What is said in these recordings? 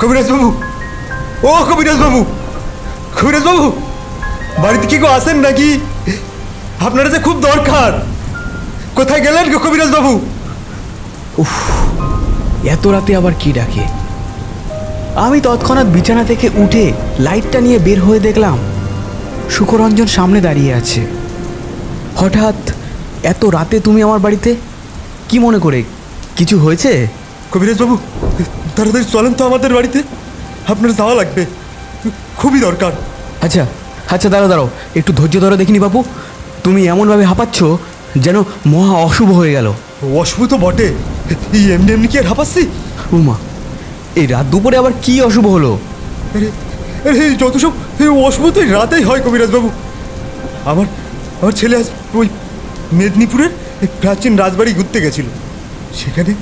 কবিরাজ বাবু ও কবিরাজ বাবু কবিরাজ বাবু বাড়িতে কি কেউ আসেন নাকি? আপনারা যে খুব দরকার। কোথায় গেলেন গো কবিরাজ বাবু এত রাতে আবার কি ডাকে? আমি তৎক্ষণাৎ বিছানা থেকে উঠে লাইটটা নিয়ে বের হয়ে দেখলাম সুকরঞ্জন সামনে দাঁড়িয়ে আছে। হঠাৎ এত রাতে তুমি আমার বাড়িতে? কি মনে করে? কিছু হয়েছে? কবিরাজ বাবু তাড়াতাড়ি চলেন তো আমাদের বাড়িতে। আপনার যাওয়া লাগবে। খুবই দরকার। আচ্ছা আচ্ছা দাঁড়াও দাঁড়াও। একটু ধৈর্য ধরো দেখিনি বাপু। তুমি এমনভাবে হাঁপাচ্ছ যেন মহা অশুভ হয়ে গেল। অশুভ তো বটে। এই এমনি এমনি কি আর হাঁপাচ্ছি? উমা এই রাত দুপুরে আবার কি অশুভ হলো? আরে আরে এই যত সব অশুভ তো রাতেই হয় কবিরাজ বাবু। আমার আমার ছেলে আজ ওই মেদিনীপুরের প্রাচীন রাজবাড়ি ঘুরতে গেছিল। সেখানে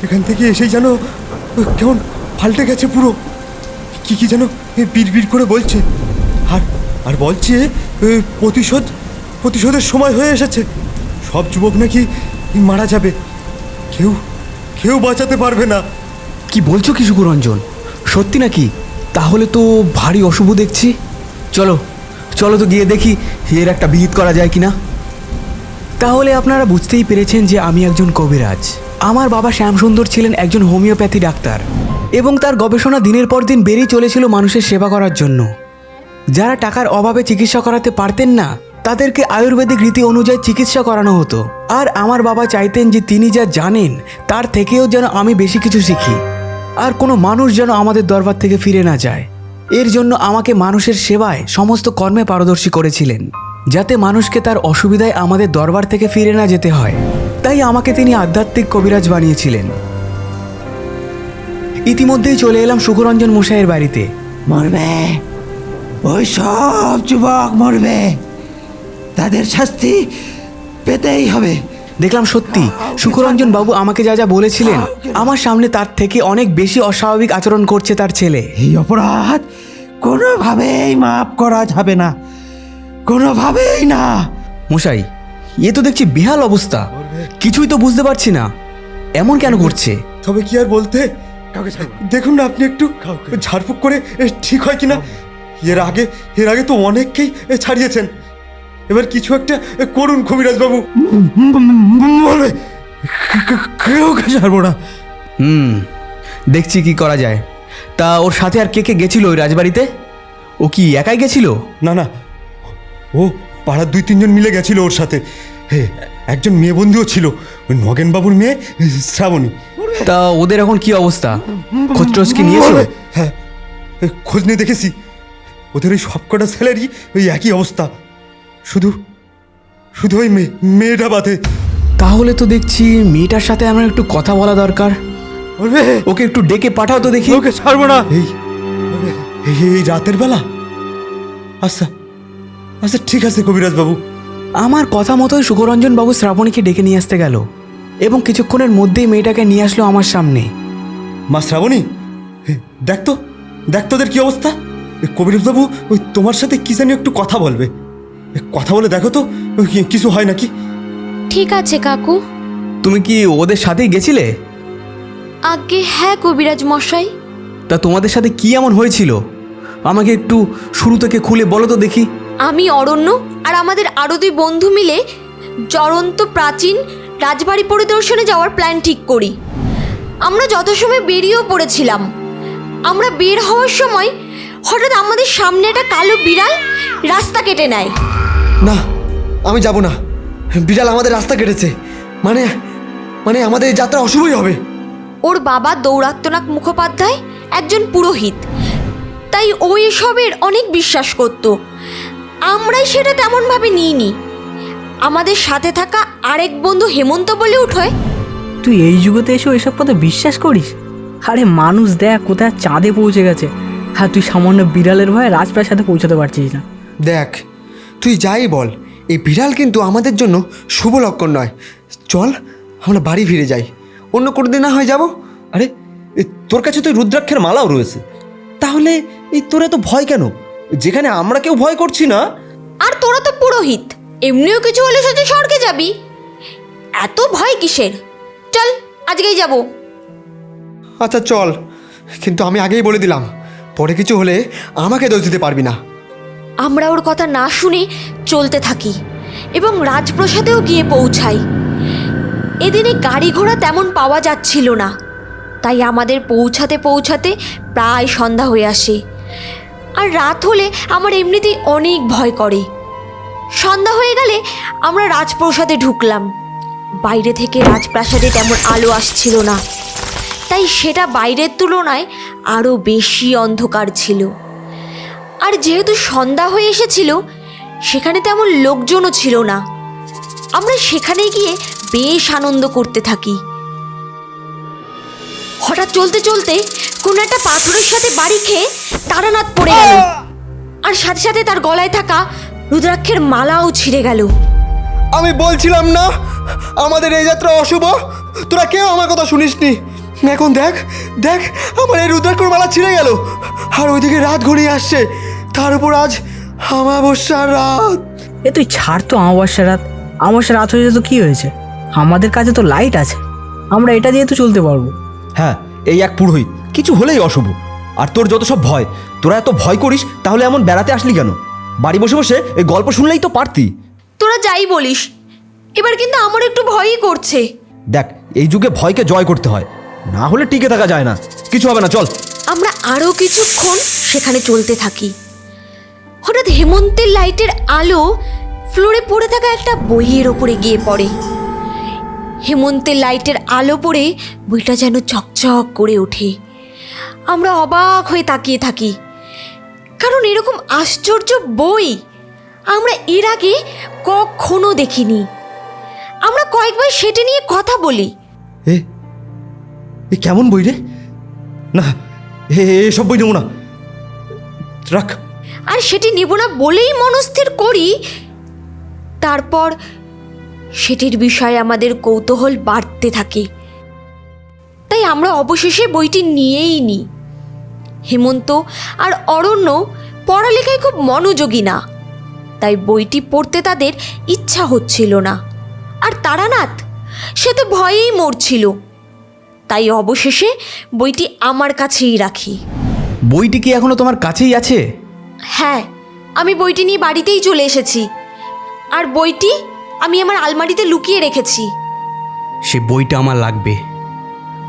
সেখান থেকে এসেই যেন কেমন? পাল্টে গেছে পুরো। কি কি যেন বীর করে বলছে। আর আর বলছে প্রতিশোধ, প্রতিশোধের সময় হয়ে এসেছে। সব যুবক নাকি মারা যাবে। কেউ কেউ বাঁচাতে পারবে না। কি বলছো কি সুকুরঞ্জন সত্যি নাকি? তাহলে তো ভারী অশুভ দেখছি। চলো চলো তো গিয়ে দেখি এর একটা বিহিত করা যায় কি না তাহলে আপনারা বুঝতেই পেরেছেন যে আমি একজন কবিরাজ। আমার বাবা শ্যামসুন্দর ছিলেন একজন হোমিওপ্যাথি ডাক্তার এবং তার গবেষণা দিনের পর দিন বেড়েই চলেছিল মানুষের সেবা করার জন্য। যারা টাকার অভাবে চিকিৎসা করাতে পারতেন না, তাদেরকে আয়ুর্বেদিক রীতি অনুযায়ী চিকিৎসা করানো হতো। আর আমার বাবা চাইতেন যে তিনি যা জানেন, তার থেকেও যেন আমি বেশি কিছু শিখি। আর কোনো মানুষ যেন আমাদের দরবার থেকে ফিরে না যায়। এর জন্য আমাকে মানুষের সেবায় সমস্ত কর্মে পারদর্শী করেছিলেন, যাতে মানুষকে তার অসুবিধায় আমাদের দরবার থেকে ফিরে না যেতে হয়। তাই আমাকে তিনি আধ্যাত্মিক কবিরাজ বানিয়েছিলেন। ইতিমধ্যেই চলে এলাম সুখরঞ্জন মশাইয়ের বাড়িতে। মরবে। ওই সব যুবক মরবে। তাদের শাস্তি পেতেই হবে। দেখলাম সত্যি সুখরঞ্জন বাবু আমাকে যা যা বলেছিলেন আমার সামনে তার থেকে অনেক বেশি অস্বাভাবিক আচরণ করছে তার ছেলে। এই অপরাধ কোনোভাবেই মাফ করা যাবে না। কোনোভাবেই না। মশাই এ তো দেখছি বেহাল অবস্থা। কিছুই তো বুঝতে পারছি না। এমন কেন করছে তবে কি আর বলতে? দেখুন না আপনি একটু ঝাড়ফুঁক করে এ, ঠিক হয় কিনা? এর আগে এর আগে তো অনেককেই এ, ছাড়িয়েছেন। এবার কিছু একটা এ, করুন কবিরাজ বাবু কেউ ছাড়বো না। হুম দেখছি কি করা যায়। তা ওর সাথে আর কে কে গেছিল ওই রাজবাড়িতে? ও কি একাই গেছিল? না না ও পাড়ার দুই তিনজন মিলে গেছিল ওর সাথে। হে একজন মেয়ে বন্ধুও ছিল ওই নগেনবাবুর মেয়ে শ্রাবণী। তা ওদের এখন কি অবস্থা? খোঁজ কি নিয়েছো হ্যাঁ এ, খোঁজ নিয়ে দেখেছি। ওদের ওই সবকটা স্যালারি ওই একই অবস্থা। শুধু শুধু ওই মেয়ে মেয়েটা বাদে। তাহলে তো দেখছি মেয়েটার সাথে আমার একটু কথা বলা দরকার। ওকে একটু ডেকে পাঠাও তো দেখি। ওকে ছাড়বো না। এই এই রাতের বেলা? আচ্ছা আচ্ছা ঠিক আছে কবিরাজ বাবু আমার কথা মতোই সুখরঞ্জন বাবু শ্রাবণীকে ডেকে নিয়ে আসতে গেল এবং কিছুক্ষণের মধ্যেই মেয়েটাকে নিয়ে আসলো আমার সামনে। মা শ্রাবণী দেখ তো দেখ তোদের কি অবস্থা। এ, কবিরাজ বাবু ওই তোমার সাথে কি জানি একটু কথা বলবে। কথা বলে দেখো তো কিছু হয় নাকি? ঠিক আছে কাকু। তুমি কি ওদের সাথেই গেছিলে? আগে হ্যাঁ কবিরাজ মশাই। তা তোমাদের সাথে কি এমন হয়েছিল? আমাকে একটু শুরু থেকে খুলে বলো তো দেখি। আমি অরণ্য আর আমাদের আরও দুই বন্ধু মিলে জ্বলন্ত প্রাচীন রাজবাড়ি পরিদর্শনে যাওয়ার প্ল্যান ঠিক করি। আমরা যত সময় বেরিয়েও পড়েছিলাম আমরা বের হওয়ার সময় হঠাৎ আমাদের সামনে একটা কালো বিড়াল রাস্তা কেটে নেয়। না আমি যাব না। বিড়াল আমাদের রাস্তা কেটেছে। মানে মানে আমাদের এই যাত্রা অশুভই হবে। ওর বাবা দৌরাত্মনাথ মুখোপাধ্যায় একজন পুরোহিত। তাই ও এসবের অনেক বিশ্বাস করত। আমরাই সেটা তেমনভাবে নিইনি। আমাদের সাথে থাকা আরেক বন্ধু হেমন্ত বলে উঠোয়। তুই এই যুগতে এসে এসব কথা বিশ্বাস করিস? আরে মানুষ দেখ কোথায় চাঁদে পৌঁছে গেছে। হ্যাঁ তুই সামান্য বিড়ালের ভয়ে রাজপ্রাসাদে পৌঁছাতে পারছিস না। দেখ তুই যাই বল এই বিড়াল কিন্তু আমাদের জন্য শুভ লক্ষণ নয়। চল আমরা বাড়ি ফিরে যাই। অন্য কোনো দিন না হয় যাব? আরে এ, তোর কাছে তো এই রুদ্রাক্ষের মালাও রয়েছে। তাহলে এই তোর এত ভয় কেন? যেখানে আমরা কেউ ভয় করছি না। আর তোরা তো পুরোহিত এমনিও কিছু হলে সাথে স্বর্গে যাবি। এত ভয় কিসের? চল আজকেই যাব। আচ্ছা চল। কিন্তু আমি আগেই বলে দিলাম পরে কিছু হলে আমাকে দোষ দিতে পারবি না। আমরা ওর কথা না শুনে চলতে থাকি এবং রাজপ্রসাদেও গিয়ে পৌঁছাই। এদিনে গাড়ি ঘোড়া তেমন পাওয়া যাচ্ছিল না তাই আমাদের পৌঁছাতে পৌঁছাতে প্রায় সন্ধ্যা হয়ে আসে। আর রাত হলে আমার এমনিতেই অনেক ভয় করে। সন্ধ্যা হয়ে গেলে আমরা রাজপ্রসাদে ঢুকলাম। বাইরে থেকে রাজপ্রাসাদে তেমন আলো আসছিল না। তাই সেটা বাইরের তুলনায় আরও বেশি অন্ধকার ছিল। আর যেহেতু সন্ধ্যা হয়ে এসেছিল, সেখানে তেমন লোকজনও ছিল না। আমরা সেখানে গিয়ে বেশ আনন্দ করতে থাকি। হঠাৎ চলতে চলতে কোনো একটা পাথরের সাথে বাড়ি খেয়ে তারানাথ পড়ে গেল। আর সাথে সাথে তার গলায় থাকা রুদ্রাক্ষের মালাও ছিঁড়ে গেল। আমি বলছিলাম না আমাদের এই যাত্রা অশুভ। তোরা কেউ আমার কথা শুনিসনি। এখন দেখ দেখ আমার এই রুদ্রাক্ষর মালা ছিঁড়ে গেল। আর ওইদিকে রাত ঘনিয়ে আসছে। তার উপর আজ আমাবস্যার রাত। এ তুই ছাড় তো অমাবস্যা রাত। অমাবস্যা রাত হয়ে যেত কি হয়েছে? আমাদের কাছে তো লাইট আছে। আমরা এটা দিয়ে তো চলতে পারব। হ্যাঁ এই এক পুরোহিত। কিছু হলেই অশুভ। আর তোর যত সব ভয় তোরা এত ভয় করিস তাহলে এমন বেড়াতে আসলি কেন? বাড়ি বসে বসে এই গল্প শুনলেই তো পারতি। তোরা যাই বলিস। এবার কিন্তু আমার একটু ভয়ই করছে। দেখ এই যুগে ভয়কে জয় করতে হয়। না হলে টিকে থাকা যায় না। কিছু হবে না চল। আমরা আরও কিছুক্ষণ সেখানে চলতে থাকি। হঠাৎ হেমন্তের লাইটের আলো ফ্লোরে পড়ে থাকা একটা বইয়ের ওপরে গিয়ে পড়ে। হেমন্তের লাইটের আলো পড়ে বইটা যেন চকচক করে ওঠে। আমরা অবাক হয়ে তাকিয়ে থাকি। কারণ এরকম আশ্চর্য বই আমরা এর আগে কখনো দেখিনি। আমরা কয়েকবার সেটা নিয়ে কথা বলি। এ এ কেমন বই রে? না এসব বই নেব না। রাখ। আর সেটি নেব না বলেই মনস্থির করি। তারপর সেটির বিষয়ে আমাদের কৌতূহল বাড়তে থাকে। তাই আমরা অবশেষে বইটি নিয়েই নিই। হেমন্ত আর অরণ্য পড়ালেখায় খুব মনোযোগী না। তাই বইটি পড়তে তাদের ইচ্ছা হচ্ছিল না। আর তারানাথ সে তো ভয়েই মরছিল। তাই অবশেষে বইটি আমার কাছেই রাখি। বইটি কি এখনও তোমার কাছেই আছে? হ্যাঁ আমি বইটি নিয়ে বাড়িতেই চলে এসেছি। আর বইটি আমি আমার আলমারিতে লুকিয়ে রেখেছি। সে বইটা আমার লাগবে।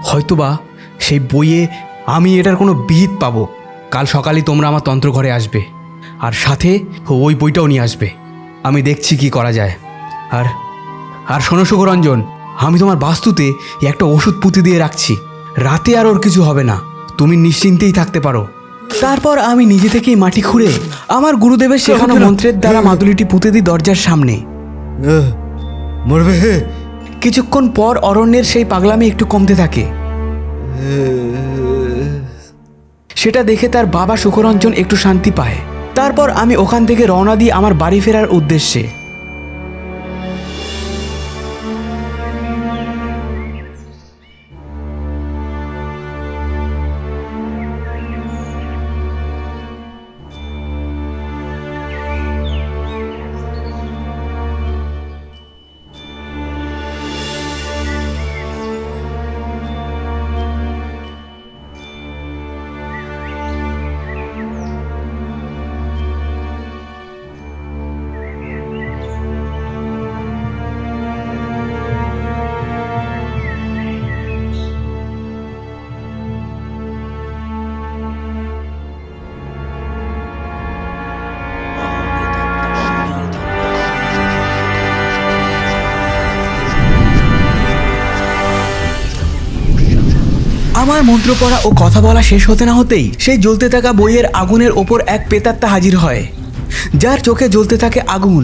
হয়তোবা সেই বইয়ে আমি এটার কোনো বিহিত পাবো। কাল সকালে তোমরা আমার তন্ত্রঘরে আসবে। আর সাথে ওই বইটাও নিয়ে আসবে। আমি দেখছি কি করা যায়। আর আর শোনো সুখরঞ্জন আমি তোমার বাস্তুতে একটা ওষুধ পুঁতে দিয়ে রাখছি। রাতে আর ওর কিছু হবে না। তুমি নিশ্চিন্তেই থাকতে পারো। তারপর আমি নিজে থেকেই মাটি খুঁড়ে আমার গুরুদেবের শেখানো মন্ত্রের দ্বারা মাদুলিটি পুঁতে দিই দরজার সামনে। মরবে কিছুক্ষণ পর অরণ্যের সেই পাগলামি একটু কমতে থাকে। সেটা দেখে তার বাবা সুখরঞ্জন একটু শান্তি পায়। তারপর আমি ওখান থেকে রওনা দিই আমার বাড়ি ফেরার উদ্দেশ্যে। আমার মন্ত্র পড়া ও কথা বলা শেষ হতে না হতেই সেই জ্বলতে থাকা বইয়ের আগুনের ওপর এক পেতাত্তা হাজির হয়, যার চোখে জ্বলতে থাকে আগুন।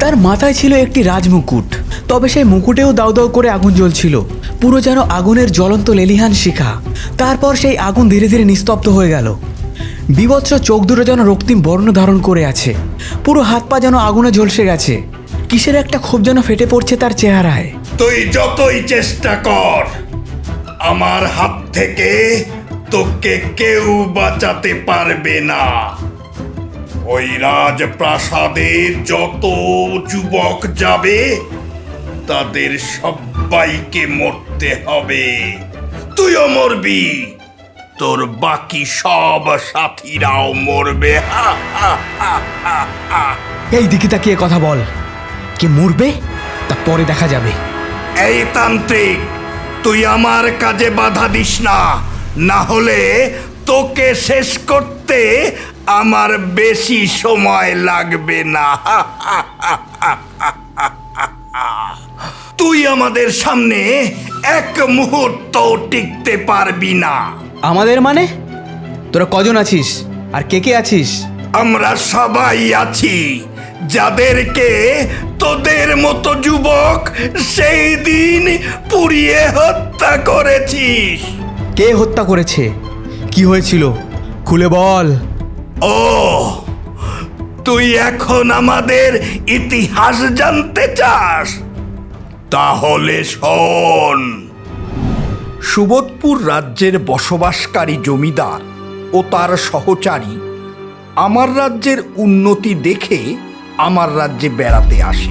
তার মাথায় ছিল একটি রাজমুকুট, তবে সেই মুকুটেও দাউ দাউ করে আগুন জ্বলছিল। পুরো যেন আগুনের জ্বলন্ত লেলিহান শিখা। তারপর সেই আগুন ধীরে ধীরে নিস্তব্ধ হয়ে গেল। বিভৎস চোখ দুটো যেন রক্তিম বর্ণ ধারণ করে আছে। পুরো হাত পা যেন আগুনে ঝলসে গেছে। কিসের একটা ক্ষোভ যেন ফেটে পড়ছে তার চেহারায়। তুই যতই চেষ্টা কর আমার হাত থেকে তোকে কেউ বাঁচাতে পারবে না। ওই রাজপ্রাসাদে যত যুবক যাবে তাদের সবাইকে মরতে হবে। তুইও মরবি। তোর বাকি সব সাথীরাও মরবে। এই দিকে তাকিয়ে কথা বল। কে মরবে তা পরে দেখা যাবে। এই তান্ত্রিক তুই আমার কাজে বাধা দিস না। না হলে তোকে শেষ করতে আমার বেশি সময় লাগবে না। তুই আমাদের সামনে এক মুহূর্ত টিকতে পারবি না। আমাদের মানে? তোরা কজন আছিস? আর কে কে আছিস? আমরা সবাই আছি। যাদেরকে তোদের মতো যুবক সেই দিন পুড়িয়ে হত্যা করেছিস। কে হত্যা করেছে? কি হয়েছিল? খুলে বল। ও তুই এখন আমাদের ইতিহাস জানতে চাস। তাহলে শোন। সুবোধপুর রাজ্যের বসবাসকারী জমিদার ও তার সহচারী আমার রাজ্যের উন্নতি দেখে আমার রাজ্যে বেড়াতে আসে।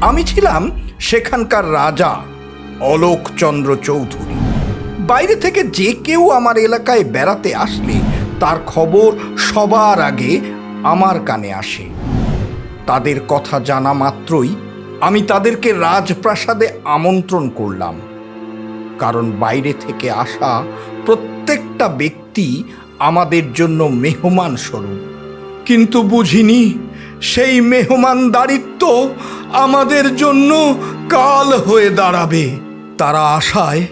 আমি ছিলাম সেখানকার রাজা অলোকচন্দ্র চৌধুরী। বাইরে থেকে যে কেউ আমার এলাকায় বেড়াতে আসলে তার খবর সবার আগে আমার কানে আসে। তাদের কথা জানা মাত্রই আমি তাদেরকে রাজপ্রাসাদে আমন্ত্রণ করলাম। কারণ বাইরে থেকে আসা প্রত্যেকটা ব্যক্তি আমাদের জন্য মেহমান স্বরূপ। কিন্তু বুঝিনি সেই মেহমানদারিত্ব আমাদের জন্য কাল হয়ে দাঁড়াবে। তারা আশায়,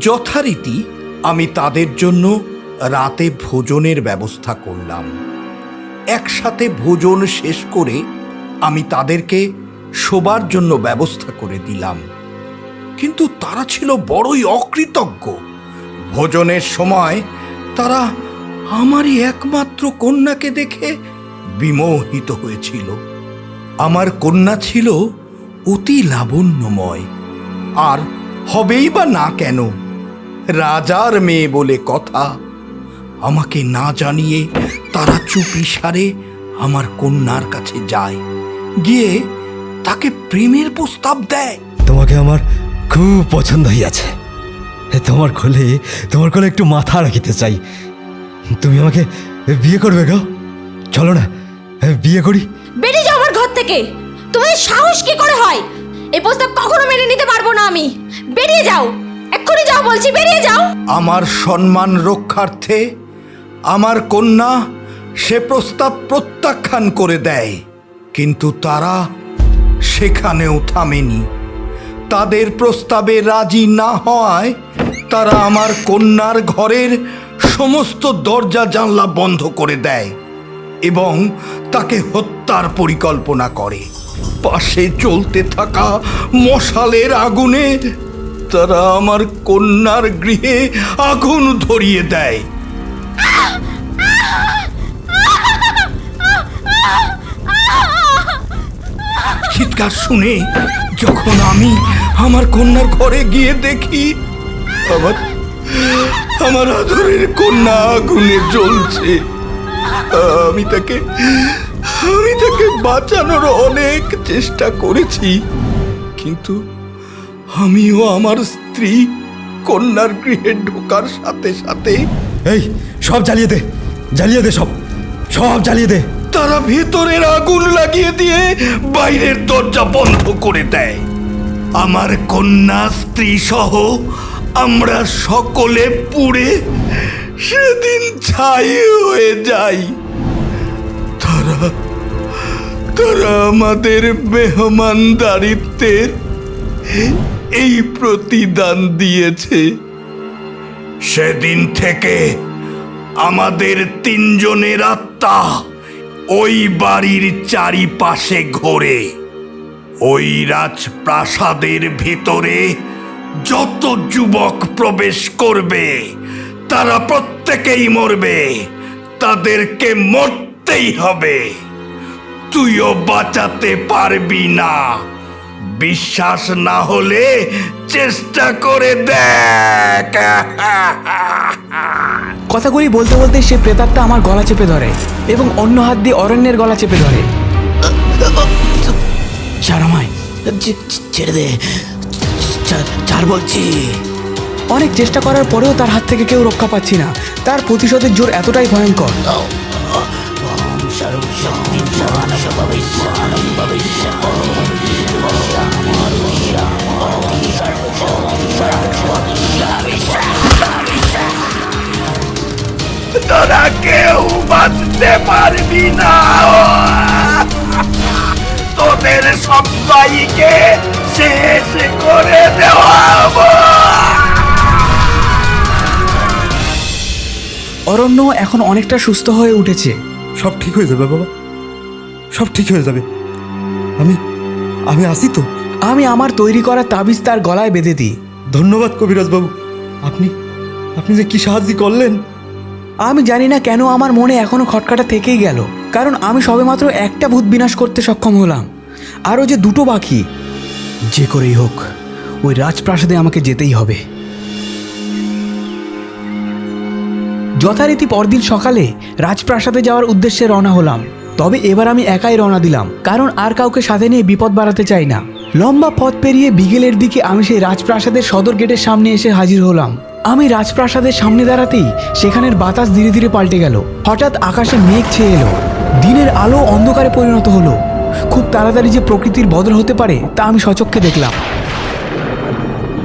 যথারীতি আমি তাদের জন্য রাতে ভোজনের ব্যবস্থা করলাম। একসাথে ভোজন শেষ করে আমি তাদেরকে শোবার জন্য ব্যবস্থা করে দিলাম। কিন্তু তারা ছিল বড়ই অকৃতজ্ঞ। ভোজনের সময় তারা আমারই একমাত্র কন্যাকে দেখে বিমোহিত হয়েছিল। আমার কন্যা ছিল অতি লাবণ্যময়। আর হবেই বা না কেন, রাজার মেয়ে বলে কথা, আমাকে না জানিয়ে তারা চুপি সারে আমার কন্যার কাছে যায়। গিয়ে তাকে প্রেমের প্রস্তাব দেয়। তোমাকে আমার খুব পছন্দ হইয়াছে তোমার কোলে তোমার কোলে একটু মাথা রাখিতে চাই। তুমি আমাকে বিয়ে করবে গো? চলো না। বিয়ে করি? বেরিয়ে যাও আমার ঘর থেকে। তোমাদের সাহস কি করে হয়? এই প্রস্তাব কখনো মেনে নিতে পারব না আমি। বেরিয়ে যাও। এক্ষুনি যাও বলছি বেরিয়ে যাও। আমার সম্মান রক্ষার্থে আমার কন্যা সে প্রস্তাব প্রত্যাখ্যান করে দেয়। কিন্তু তারা সেখানেও থামেনি। তাদের প্রস্তাবে রাজি না হওয়ায় তারা আমার কন্যার ঘরের সমস্ত দরজা জানলা বন্ধ করে দেয়। এবং তাকে হত্যার পরিকল্পনা করে। পাশে চলতে থাকা মশালের আগুনে তারা আমার কন্যার গৃহে আগুন ধরিয়ে দেয়। চিৎকার শুনে যখন আমি আমার কন্যার ঘরে গিয়ে দেখি, আমার আমার আদরের কন্যা আগুনে জ্বলছে। আমি তাকে আমি তাকে বাঁচানোর অনেক চেষ্টা করেছি। কিন্তু আমিও আমার স্ত্রী কন্যার গৃহে ঢোকার সাথে সাথে এই সব জ্বালিয়ে দে জ্বালিয়ে দে সব সব জ্বালিয়ে দে। তারা ভেতরের আগুন লাগিয়ে দিয়ে বাইরের দরজা বন্ধ করে দেয়। আমার কন্যা স্ত্রী সহ আমরা সকলে পুড়ে সেদিন ছাই হয়ে যাই। তারা তারা আমাদের মেহমানদারিত্বের এই প্রতিদান দিয়েছে। সেদিন থেকে আমাদের তিনজনের আত্মা ওই বাড়ির চারিপাশে ঘোরে। ওই রাজপ্রাসাদের ভিতরে যত যুবক প্রবেশ করবে তারা প্রত্যেকেই মরবে। তাদেরকে মরতেই হবে। তুইও বাঁচাতে পারবি না। বিশ্বাস না হলে চেষ্টা করে দেখ। কথাগুলি বলতে বলতে সে প্রেতাত্মা আমার গলা চেপে ধরে এবং অন্য হাত দিয়ে অরণ্যের গলা চেপে ধরে। ছাড় আমায়। ছেড়ে দে। ছাড় বলছি। অনেক চেষ্টা করার পরেও তার হাত থেকে কেউ রক্ষা পাচ্ছি না। তার প্রতিশোধের জোর এতটাই ভয়ঙ্কর। তোরা কেউ পারবি না। তোদের সবাইকে শেষ করে দেওয়া অরণ্য এখন অনেকটা সুস্থ হয়ে উঠেছে। সব ঠিক হয়ে যাবে বাবা। সব ঠিক হয়ে যাবে। আমি আমি আসি তো। আমি আমার তৈরি করা তাবিজ তার গলায় বেঁধে দিই। ধন্যবাদ কবিরাজ বাবু আপনি আপনি যে কি সাহায্য করলেন। আমি জানি না কেন আমার মনে এখনও খটকাটা থেকেই গেল। কারণ আমি সবেমাত্র একটা ভূত বিনাশ করতে সক্ষম হলাম। আরও যে দুটো বাকি। যে করেই হোক ওই রাজপ্রাসাদে আমাকে যেতেই হবে। যথারীতি পরদিন সকালে রাজপ্রাসাদে যাওয়ার উদ্দেশ্যে রওনা হলাম। তবে এবার আমি একাই রওনা দিলাম, কারণ আর কাউকে সাথে নিয়ে বিপদ বাড়াতে চাই না। লম্বা পথ পেরিয়ে বিকেলের দিকে আমি সেই রাজপ্রাসাদের সদর গেটের সামনে এসে হাজির হলাম। আমি রাজপ্রাসাদের সামনে দাঁড়াতেই সেখানের বাতাস ধীরে ধীরে পাল্টে গেল। হঠাৎ আকাশে মেঘ ছেয়ে এলো। দিনের আলো অন্ধকারে পরিণত হলো। খুব তাড়াতাড়ি যে প্রকৃতির বদল হতে পারে তা আমি সচক্ষে দেখলাম।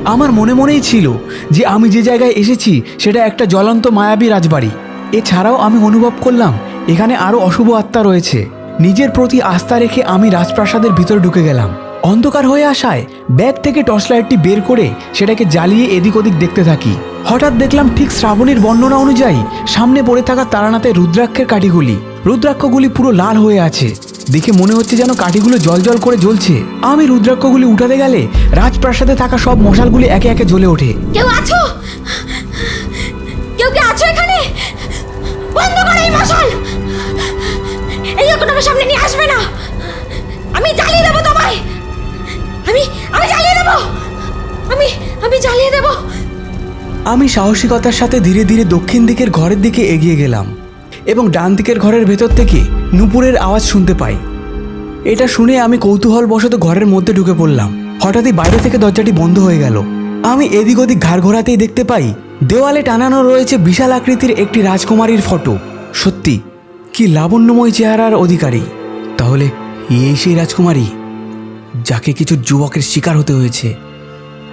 আমার মনে মনেই ছিল যে আমি যে জায়গায় এসেছি সেটা একটা জ্বলন্ত মায়াবী রাজবাড়ি। এছাড়াও আমি অনুভব করলাম এখানে আরও অশুভ আত্মা রয়েছে। নিজের প্রতি আস্থা রেখে আমি রাজপ্রাসাদের ভিতর ঢুকে গেলাম। অন্ধকার হয়ে আসায় ব্যাগ থেকে টর্চ লাইটটি বের করে সেটাকে জ্বালিয়ে এদিক ওদিক দেখতে থাকি। হঠাৎ দেখলাম ঠিক শ্রাবণীর বর্ণনা অনুযায়ী সামনে পড়ে থাকা তারানাতে রুদ্রাক্ষের কাঠিগুলি। রুদ্রাক্ষগুলি পুরো লাল হয়ে আছে। দেখে মনে হচ্ছে যেন কাঠিগুলো জল করে জ্বলছে। আমি রুদ্রাক্ষগুলি উঠাতে গেলে রাজপ্রাসাদে থাকা সব মশালগুলি একে একে জ্বলে ওঠে। কেউ আছো? কেউ কি আছো এখানে? বন্ধ করো এই মশাল! এই আমার সামনে নিয়ে আসবে না। আমি জ্বালিয়ে দেবো তোমায়। আমি আমি জ্বালিয়ে দেবো! আমি আমি জ্বালিয়ে দেবো! আমি সাহসিকতার সাথে ধীরে ধীরে দক্ষিণ দিকের ঘরের দিকে এগিয়ে গেলাম এবং ডান দিকের ঘরের ভেতর থেকে নুপুরের আওয়াজ শুনতে পাই। এটা শুনে আমি কৌতূহলবশত ঘরের মধ্যে ঢুকে পড়লাম। হঠাৎই বাইরে থেকে দরজাটি বন্ধ হয়ে গেল। আমি এদিক ওদিক ঘাড় ঘোরাতেই দেখতে পাই, দেওয়ালে টানানো রয়েছে বিশাল আকৃতির একটি রাজকুমারীর ফটো। সত্যি, কি লাবণ্যময় চেহারার অধিকারী। তাহলে, এই সেই রাজকুমারী? যাকে কিছু যুবকের শিকার হতে হয়েছে।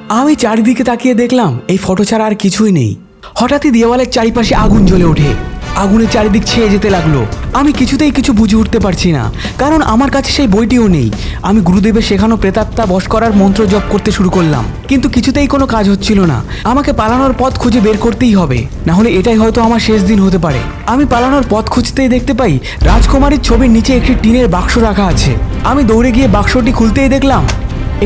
আমি চারিদিকে তাকিয়ে দেখলাম, এই ফটো ছাড়া আর কিছুই নেই। হঠাৎই দেওয়ালের চারিপাশে আগুন জ্বলে ওঠে। আগুনের চারিদিক ছেয়ে যেতে লাগল। আমি কিছুতেই কিছু বুঝে উঠতে পারছি না, কারণ আমার কাছে সেই বইটিও নেই। আমি গুরুদেবের শেখানো প্রেতাত্মা বশ করার মন্ত্র জপ করতে শুরু করলাম, কিন্তু কিছুতেই কোনো কাজ হচ্ছিল না। আমাকে পালানোর পথ খুঁজে বের করতেই হবে না হলে এটাই হয়তো আমার শেষ দিন হতে পারে। আমি পালানোর পথ খুঁজতেই দেখতে পাই, রাজকুমারীর ছবির নিচে একটি টিনের বাক্স রাখা আছে। আমি দৌড়ে গিয়ে বাক্সটি খুলতেই দেখলাম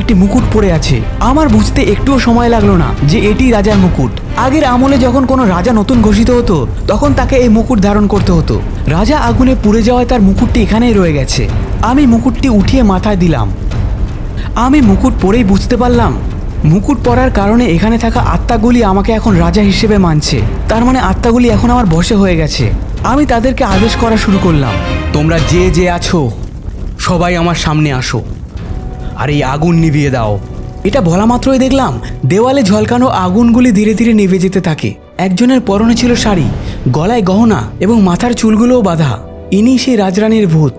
একটি মুকুট পরে আছে। আমার বুঝতে একটুও সময় লাগল না যে এটি রাজার মুকুট। আগের আমলে যখন কোনো রাজা নতুন ঘোষিত হতো, তখন তাকে এই মুকুট ধারণ করতে হতো। রাজা আগুনে পুড়ে যাওয়ায় তার মুকুটটি এখানেই রয়ে গেছে। আমি মুকুটটি উঠিয়ে মাথায় দিলাম। আমি মুকুট পরেই বুঝতে পারলাম, মুকুট পরার কারণে এখানে থাকা আত্মাগুলি আমাকে এখন রাজা হিসেবে মানছে। তার মানে আত্মাগুলি এখন আমার বশে হয়ে গেছে। আমি তাদেরকে আদেশ করা শুরু করলাম, তোমরা যে যে আছো, সবাই আমার সামনে আসো। আর এই আগুন নিভিয়ে দাও। এটা বলা মাত্রই দেখলাম দেওয়ালে ঝলকানো আগুনগুলি ধীরে ধীরে নিভে যেতে থাকে। একজনের পরনে ছিল শাড়ি গলায় গহনা এবং মাথার চুলগুলোও বাঁধা। ইনি সেই রাজরানীর ভূত।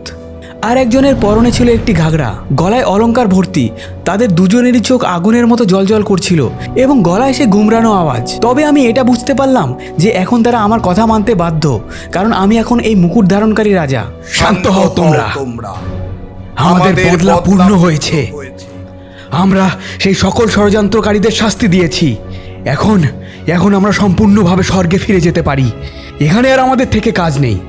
আর একজনের পরনে ছিল একটি ঘাগরা গলায় অলংকার ভর্তি তাদের দুজনেরই চোখ আগুনের মতো জলজল করছিল এবং গলায় সে গুমরানো আওয়াজ। তবে আমি এটা বুঝতে পারলাম যে এখন তারা আমার কথা মানতে বাধ্য কারণ আমি এখন এই মুকুট ধারণকারী রাজা। শান্ত হও তোমরা। আমাদের বদলা পূর্ণ হয়েছে। আমরা সেই সকল ষড়যন্ত্রকারীদের শাস্তি দিয়েছি। এখন এখন আমরা সম্পূর্ণভাবে স্বর্গে ফিরে যেতে পারি। এখানে আর আমাদের থেকে কাজ নেই।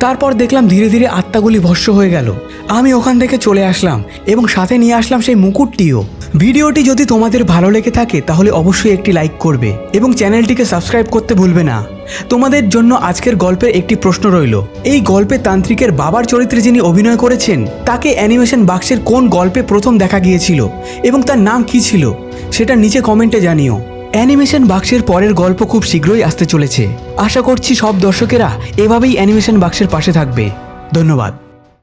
তারপর দেখলাম ধীরে ধীরে আত্মাগুলি ভস্য হয়ে গেল। আমি ওখান থেকে চলে আসলাম এবং সাথে নিয়ে আসলাম সেই মুকুটটিও। ভিডিওটি যদি তোমাদের ভালো লেগে থাকে, তাহলে অবশ্যই একটি লাইক করবে এবং চ্যানেলটিকে সাবস্ক্রাইব করতে ভুলবে না। তোমাদের জন্য আজকের গল্পের একটি প্রশ্ন রইল। এই গল্পে তান্ত্রিকের বাবার চরিত্রে যিনি অভিনয় করেছেন, তাকে অ্যানিমেশন বাক্সের কোন গল্পে প্রথম দেখা গিয়েছিল এবং তার নাম কি ছিল, সেটা নিচে কমেন্টে জানিও। অ্যানিমেশন বাক্সের পরের গল্প খুব শীঘ্রই আসতে চলেছে। আশা করছি সব দর্শকেরা এভাবেই অ্যানিমেশন বাক্সের পাশে থাকবে। ধন্যবাদ।